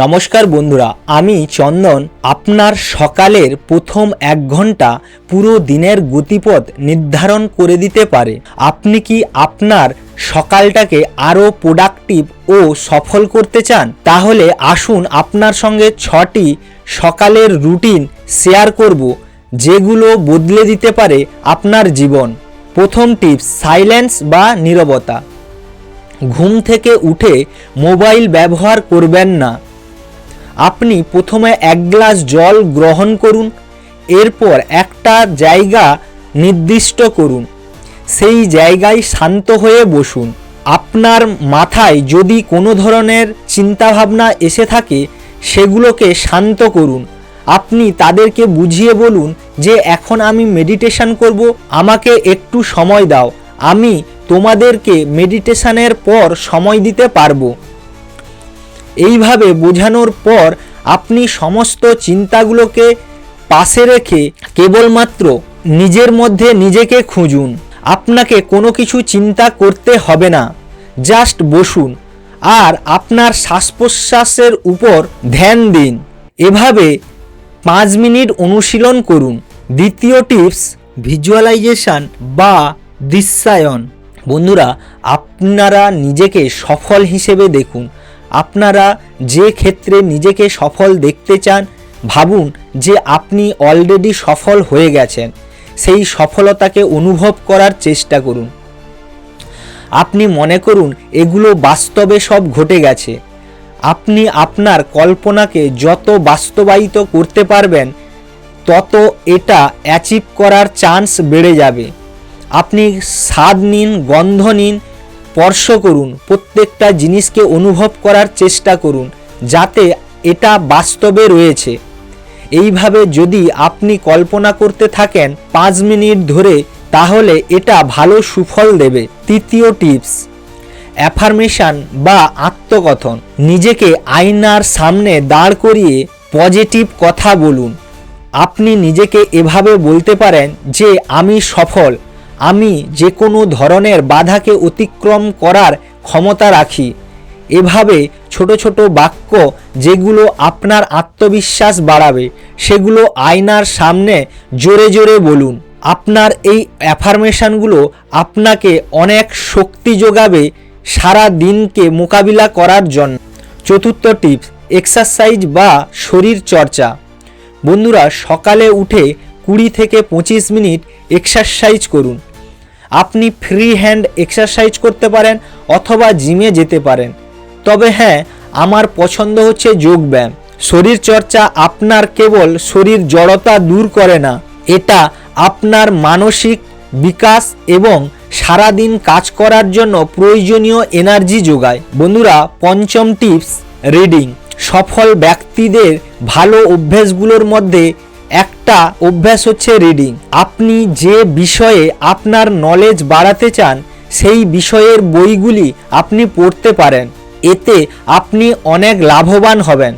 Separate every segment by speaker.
Speaker 1: নমস্কার বন্ধুরা, আমি চন্দন। আপনার সকালের প্রথম এক ঘণ্টা পুরো দিনের গতিপথ নির্ধারণ করে দিতে পারে। আপনি কি আপনার সকালটাকে আরও প্রোডাক্টিভ ও সফল করতে চান? তাহলে আসুন আপনার সঙ্গে ছটি সকালের রুটিন শেয়ার করব, যেগুলো বদলে দিতে পারে আপনার জীবন। প্রথম টিপস সাইলেন্স বা নীরবতা। ঘুম থেকে উঠে মোবাইল ব্যবহার করবেন না। আপনি প্রথমে এক গ্লাস জল গ্রহণ করুন, এরপর একটা জায়গা নির্দিষ্ট করুন। সেই জায়গায় শান্ত হয়ে বসুন। আপনার মাথায় যদি কোনো ধরনের চিন্তাভাবনা এসে থাকে, সেগুলোকে শান্ত করুন। আপনি তাদেরকে বুঝিয়ে বলুন যে, এখন আমি মেডিটেশন করব, আমাকে একটু সময় দাও। আমি তোমাদেরকে মেডিটেশনের পর সময় দিতে পারব। এইভাবে বোঝানোর পর আপনি সমস্ত চিন্তাগুলোকে পাশে রেখে কেবলমাত্র নিজের মধ্যে নিজেকে খুঁজুন। আপনাকে কোনো কিছু চিন্তা করতে হবে না। জাস্ট বসুন আর আপনার শ্বাস প্রশ্বাসের উপর ধ্যান দিন। এভাবে পাঁচ মিনিট অনুশীলন করুন। দ্বিতীয় টিপস, ভিজুয়ালাইজেশন বা দৃশ্যায়ন। বন্ধুরা, আপনারা নিজেকে সফল হিসেবে দেখুন। আপনারা যে ক্ষেত্রে নিজেকে সফল দেখতে চান, ভাবুন যে আপনি অলরেডি সফল হয়ে গেছেন। সেই সফলতাকে অনুভব করার চেষ্টা করুন। আপনি মনে করুন এগুলো বাস্তবে সব ঘটে গেছে। আপনি আপনার কল্পনাকে যত বাস্তবায়িত করতে পারবেন, তত এটা অ্যাচিভ করার চান্স বেড়ে যাবে। আপনি স্বাদ নিন, গন্ধ নিন স্পর্শ করুন, প্রত্যেকটা জিনিসকে অনুভব করার চেষ্টা করুন, যাতে এটা বাস্তবে রয়েছে। এইভাবে যদি আপনি কল্পনা করতে থাকেন পাঁচ মিনিট ধরে, তাহলে এটা ভালো সুফল দেবে। তৃতীয় টিপস, অ্যাফার্মেশন বা আত্মকথন। নিজেকে আয়নার সামনে দাঁড় করিয়ে পজিটিভ কথা বলুন। আপনি নিজেকে এভাবে বলতে পারেন যে, আমি সফল। আমি যে কোনো ধরনের বাধাকে অতিক্রম করার ক্ষমতা রাখি। এভাবে ছোট ছোট বাক্য যেগুলো আপনার আত্মবিশ্বাস বাড়াবে, সেগুলো আয়নার সামনে জোরে জোরে বলুন। আপনার এই অ্যাফার্মেশনগুলো আপনাকে অনেক শক্তি যোগাবে সারা দিনকে মোকাবিলা করার জন্য। চতুর্থ টিপস, এক্সারসাইজ বা শরীর চর্চা। বন্ধুরা, সকালে উঠে কুড়ি থেকে পঁচিশ মিনিট এক্সারসাইজ করুন। আপনি ফ্রি হ্যান্ড এক্সারসাইজ করতে পারেন অথবা জিমে যেতে পারেন। তবে হ্যাঁ আমার পছন্দ হচ্ছে যোগব্যায়াম। শরীরচর্চা আপনার কেবল শরীর জড়তা দূর করে না, এটা আপনার মানসিক বিকাশ এবং সারাদিন কাজ করার জন্য প্রয়োজনীয় এনার্জি যোগায়। বন্ধুরা, পঞ্চম টিপস রিডিং সফল ব্যক্তিদের ভালো অভ্যেসগুলোর মধ্যে একটা অভ্যাস হচ্ছে রিডিং আপনি যে বিষয়ে আপনার নলেজ বাড়াতে চান, সেই বিষয়ের বইগুলি আপনি পড়তে পারেন। এতে আপনি অনেক লাভবান হবেন।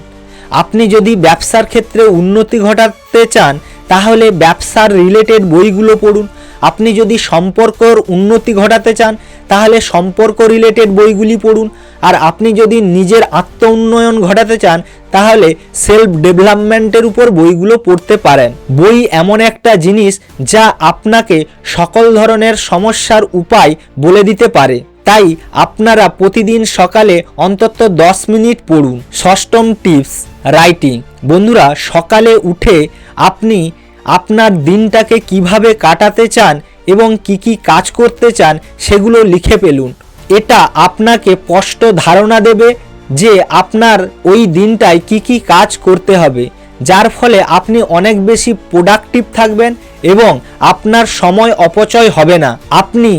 Speaker 1: আপনি যদি ব্যবসার ক্ষেত্রে উন্নতি ঘটাতে চান, তাহলে ব্যবসার রিলেটেড বইগুলো পড়ুন। আপনি যদি সম্পর্কর উন্নতি ঘটাতে চান, তাহলে সম্পর্ক রিলেটেড বইগুলি পড়ুন। আর আপনি যদি নিজের আত্ম উন্নয়ন ঘটাতে চান, তাহলে সেলফ ডেভেলপমেন্টের উপর বইগুলো পড়তে পারেন। বই এমন একটা জিনিস যা আপনাকে সকল ধরনের সমস্যার উপায় বলে দিতে পারে। তাই আপনারা প্রতিদিন সকালে অন্তত দশ মিনিট পড়ুন। ষষ্ঠম টিপস রাইটিং বন্ধুরা, সকালে উঠে আপনি আপনার দিনটাকে কীভাবে কাটাতে চান এবং কি কি কাজ করতে চান সেগুলো লিখে ফেলুন। এটা আপনাকে স্পষ্ট ধারণা দেবে যে আপনার ওই দিনটায় কি কি কাজ করতে হবে, যার ফলে আপনি অনেক বেশি প্রোডাক্টিভ থাকবেন এবং আপনার সময় অপচয় হবে না। আপনি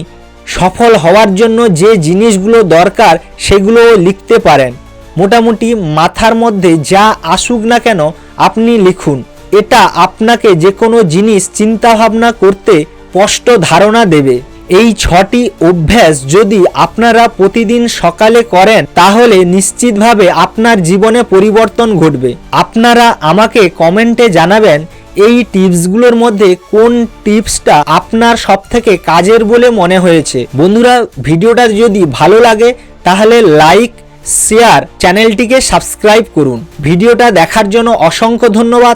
Speaker 1: সফল হওয়ার জন্য যে জিনিসগুলো দরকার সেগুলো লিখতে পারেন। মোটামুটি মাথার মধ্যে যা আসুক না কেন আপনি লিখুন। এটা আপনাকে যে কোনো জিনিস চিন্তাভাবনা করতে স্পষ্ট ধারণা দেবে। এই ছটি অভ্যাস যদি আপনারা প্রতিদিন সকালে করেন, তাহলে নিশ্চিতভাবে আপনার জীবনে পরিবর্তন ঘটবে। আপনারা আমাকে কমেন্টে জানাবেন, এই টিপসগুলোর মধ্যে কোন টিপসটা আপনার সব থেকে কাজের বলে মনে হয়েছে। বন্ধুরা, ভিডিওটা যদি ভালো লাগে, তাহলে লাইক, শেয়ার চ্যানেলটিকে সাবস্ক্রাইব করুন। ভিডিওটা দেখার জন্য অসংখ্য ধন্যবাদ।